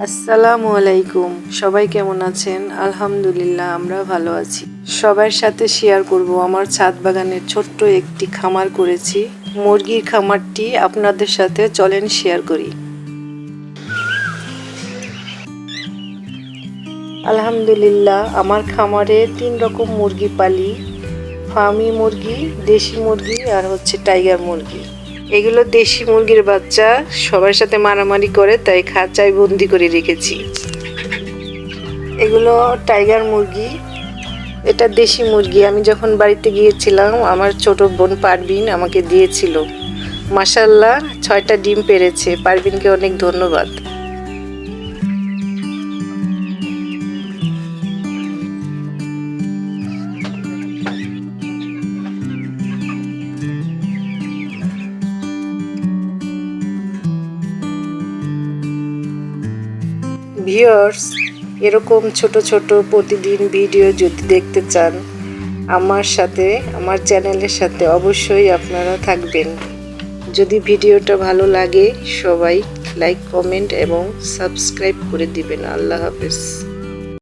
আসসালামু আলাইকুম। সবাই কেমন আছেন? আলহামদুলিল্লাহ আমরা ভালো আছি। সবার সাথে শেয়ার করব আমার ছাদ বাগানের ছোট্ট একটি খামার করেছি। মুরগির খামারটি আপনাদের সাথে চলেন শেয়ার করি। আলহামদুলিল্লাহ, আমার খামারে তিন রকম মুরগি পালি। ফার্মি মুরগি, দেশি মুরগি আর হচ্ছে টাইগার মুরগি। এগুলো দেশি মুরগির বাচ্চা, সবার সাথে মারামারি করে, তাই খাঁচায় বন্দি করে রেখেছি। এগুলো টাইগার মুরগি, এটা দেশি মুরগি। আমি যখন বাড়িতে গিয়েছিলাম, আমার ছোট বোন পারবিন আমাকে দিয়েছিল। মাসাল্লাহ ছয়টা ডিম পেরেছে। পারবিনকে অনেক ধন্যবাদ। ভিউয়ার্স এরকম ছোট ছোট প্রতিদিন ভিডিও যদি দেখতে চান, আমার সাথে, আমার চ্যানেলের সাথে অবশ্যই আপনারা থাকবেন। যদি ভিডিওটা ভালো লাগে, সবাই লাইক কমেন্ট এবং সাবস্ক্রাইব করে দিবেন। আল্লাহ হাফেজ।